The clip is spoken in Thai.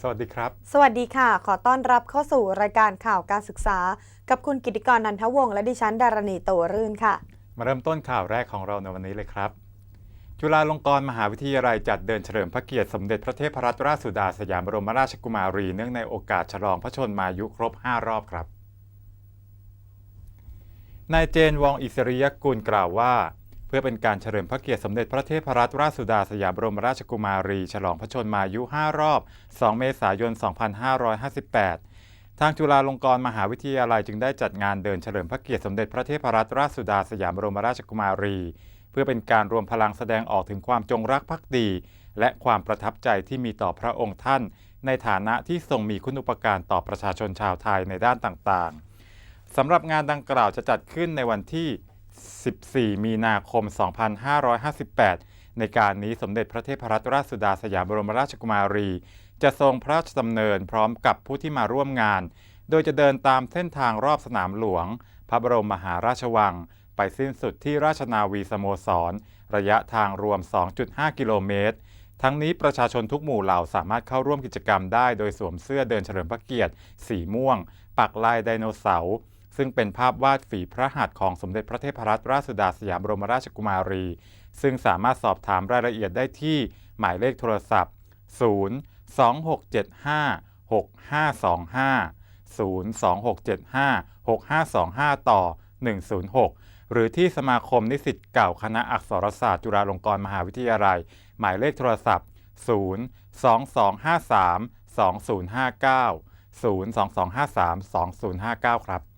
สวัสดีครับ สวัสดีค่ะ ขอต้อนรับเข้าสู่รายการข่าวการศึกษา กับคุณกิติกรนันทวงศ์และดิฉันดารณีโตรื่นค่ะ มาเริ่มต้นข่าวแรกของเราในวันนี้เลยครับ จุฬาลงกรณ์มหาวิทยาลัยจัดเดินเฉลิมพระเกียรติสมเด็จพระเทพรัตนราชสุดาสยามบรมราชกุมารีเนื่องในโอกาสฉลองพระชนมายุครบ 5 รอบครับ นายเจนวองอิสริยกุลกล่าวว่า เพื่อเป็นการเฉลิมพระเกียรติสมเด็จพระเทพรัตนราชสุดาสยามบรมราชกุมารี ฉลองพระชนมายุ 5 รอบ 2 เมษายน 2558 ทางจุฬาลงกรณ์มหาวิทยาลัยจึงได้จัดงานเดินเฉลิมพระเกียรติสมเด็จพระเทพรัตนราชสุดาสยามบรมราชกุมารี เพื่อเป็นการรวมพลังแสดงออกถึงความจงรักภักดี และความประทับใจที่มีต่อพระองค์ท่าน ในฐานะที่ทรงมีคุณอุปการต่อประชาชนชาวไทยในด้านต่างๆสำหรับงานดังกล่าวจะจัดขึ้นในวันที่ 14 มีนาคม 2558 ในการนี้สมเด็จพระเทพรัตนราชสุดาสยามบรมราชกุมารี จะทรงพระราชดำเนินพร้อมกับผู้ที่มาร่วมงาน โดยจะเดินตามเส้นทางรอบสนามหลวง พระบรมมหาราชวัง ไปสิ้นสุดที่ราชนาวีสโมสร ระยะทางรวม 2.5 กิโลเมตรทั้งนี้ประชาชนทุกหมู่เหล่าสามารถเข้าร่วมกิจกรรมได้ โดยสวมเสื้อเดินเฉลิมพระเกียรติ สีม่วง ปักลายไดโนเสาร์ ซึ่งเป็นภาพวาดฝีพระหัตถ์ของสมเด็จพระเทพรัตนราชสุดาสยามบรมราชกุมารี ซึ่งสามารถสอบถามรายละเอียดได้ที่หมายเลขโทรศัพท์ 0 2675 6525 02675 6525 ต่อ 106 หรือที่สมาคมนิสิตเก่าคณะอักษรศาสตร์จุฬาลงกรณ์มหาวิทยาลัย หมายเลขโทรศัพท์ 0 2253 2059 0 2253 2059 ครับ